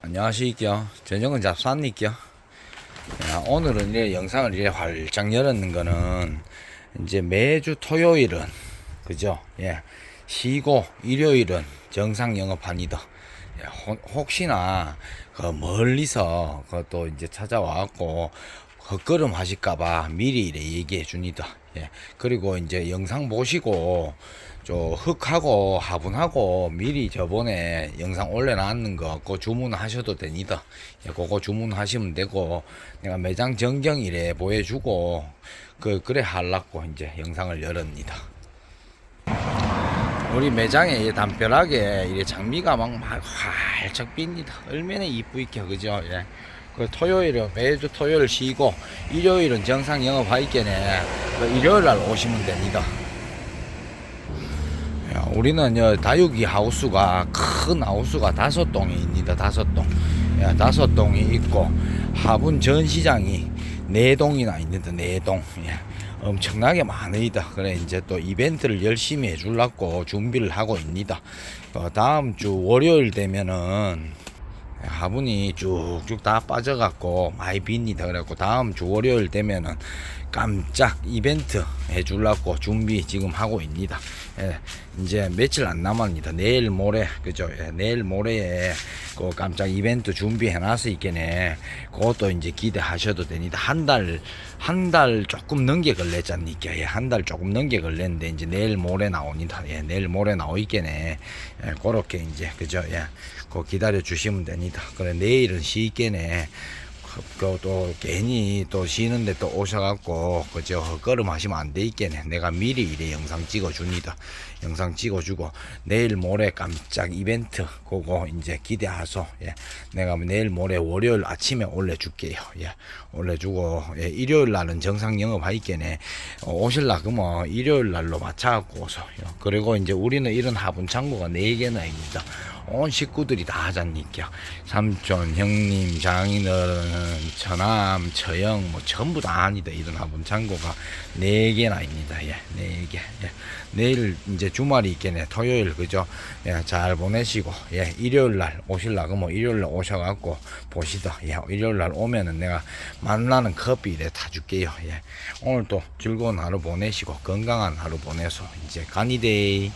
안녕하시겠요. 전정은 잡산니까. 오늘은 이제 영상을 이제 활짝 열었는 거는 이제 매주 토요일은 그죠? 예. 쉬고 일요일은 정상 영업합니다. 예, 혹- 혹시나 그 멀리서 그것도 이제 찾아와갖고 헛걸음 하실까봐 미리 이래 얘기해 줍니다. 예. 그리고 이제 영상 보시고 저 흑하고 화분하고 미리 저번에 영상 올려놨는 거 그거 주문하셔도 됩니다. 예, 그거 주문하시면 되고 내가 매장 전경 이래 보여주고 그 그래 하려고 이제 영상을 열었니다. 우리 매장에 이 담벼락에 장미가 막, 막 활짝 핍니다. 얼마나 이쁘게 그죠? 예. 그 토요일은 매주 토요일 쉬고 일요일은 정상 영업하겠네. 그 일요일 날 오시면 됩니다. 야, 우리는 여 다육이 하우스가 큰 하우스가 다섯 동이 있니다. 다섯 동. 야, 다섯 동이 있고 화분 전시장이 네 동이나 있는데 네 동. 예. 엄청나게 많으이다. 그래 이제 또 이벤트를 열심히 해주려고 준비를 하고 있니다. 어, 다음 주 월요일 되면은 화분이 쭉쭉 다 빠져갖고 많이 빕니다. 그래갖고 다음 주 월요일 되면은 깜짝 이벤트 해주려고 준비 지금 하고 있니다. 예, 이제 며칠 안 남았니다. 내일 모레 그죠? 예, 내일 모레에 그 깜짝 이벤트 준비해 놨어 있겠네. 그것도 이제 기대하셔도 됩니다. 한 달 한 달 조금 넘게 걸렸잖니까. 예, 한 달 조금 넘게 걸렸는데 이제 내일 모레 나옵니다. 예, 내일 모레 나오겠네. 예, 그렇게 이제 그죠? 예, 그 기다려 주시면 됩니다. 그래 내일은 쉬겠네. 그또 괜히 또 쉬는데 또 오셔갖고 그저 헛걸음 하시면 안 되겠네. 내가 미리 이래 영상 찍어줍니다. 영상 찍어주고 내일 모레 깜짝 이벤트 그거 이제 기대하소. 예, 내가 내일 모레 월요일 아침에 올려줄게요. 예, 올려주고 예, 일요일 날은 정상 영업하겠네. 어, 오실라 그러면 일요일 날로 맞춰갖고 오소. 예, 그리고 이제 우리는 이런 화분 창고가 네 개나 입니다. 온 식구들이 다 하자니까 삼촌, 형님, 장인어른, 처남, 처형 뭐 전부 다 아니다 이런 화분 창고가 네 개나 입니다. 예, 네 개. 예. 내일 이제 주말이 있겠네. 토요일 그죠? 예, 잘 보내시고 예, 일요일 날 오실라 그러면 일요일 날 오셔갖고 보시다. 예, 일요일 날 오면은 내가 만나는 커피 이래 다 줄게요. 예, 오늘 또 즐거운 하루 보내시고 건강한 하루 보내서 이제 간이데이.